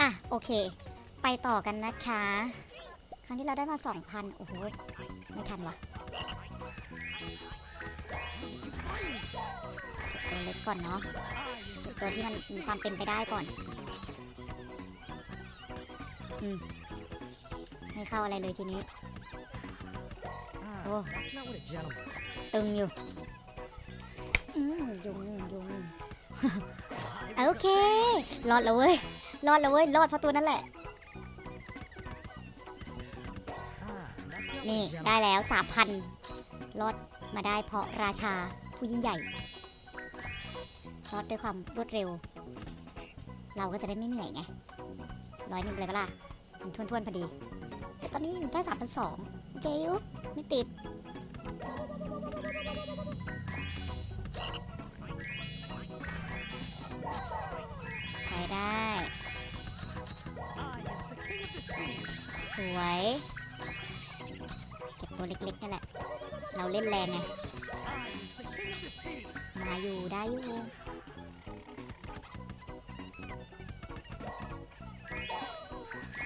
อะ โอเค ไปต่อกันนะคะ ครั้งที่เราได้มา 2,000 โอ้โห ไม่ทันวะตัวเล็กก่อนเนาะตัวที่มันมีความเป็นไปได้ก่อน อืม ไม่เข้าอะไรเลยทีนี้ Ah, that's not what a gentleman. ตึงอยู่ อืมยุงยุงโอเค รอดแล้วเว้ย รอดแล้วเว้ยรอดเพราะตัวนั่นแหละ นี่ได้แล้วสามพันรอดมาได้เพราะราชาผู้ยิ่งใหญ่รอดด้วยความรวดเร็ว เราก็จะได้ไม่เหนื่อยไงร้อยหนึ่งเลยปะล่ะมันทวนๆพอดี แต่ตอนนี้อยู่แค่สามพันสองโอเคอยู่ไม่ติด วย เก็บตัวเล็กๆนี่แหละ เราเล่นแรงไง มาอยู่ได้อยู่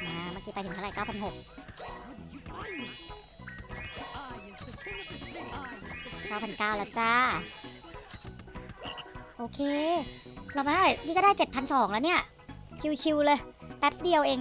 มาเมื่อกี้ไปถึงเท่าไหร่9,600 9,900แล้วจ้า โอเค เรามาได้นี่ก็ได้ 7,200 แล้วเนี่ย ชิวๆเลย แป๊บเดียวเอง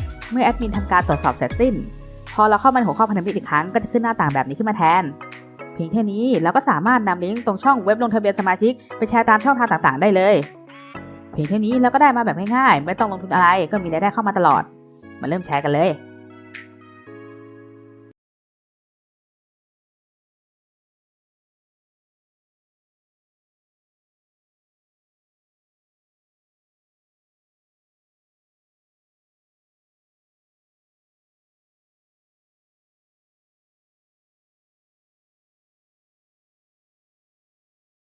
เมื่อแอดมินทำการตรวจสอบเสร็จสิ้น พอเราเข้ามาในหัวข้อพันธมิตรอีกครั้งก็จะขึ้นหน้าต่างแบบนี้ขึ้นมาแทน เพียงแค่นี้เราก็สามารถนำลิงก์ตรงช่องเว็บลงทะเบียนสมาชิกไปแชร์ตามช่องทางต่างๆ ได้เลย เพียงแค่นี้เราก็ได้มาแบบง่ายๆ ไม่ต้องลงทุนอะไรก็มีรายได้เข้ามาตลอด มาเริ่มแชร์กันเลย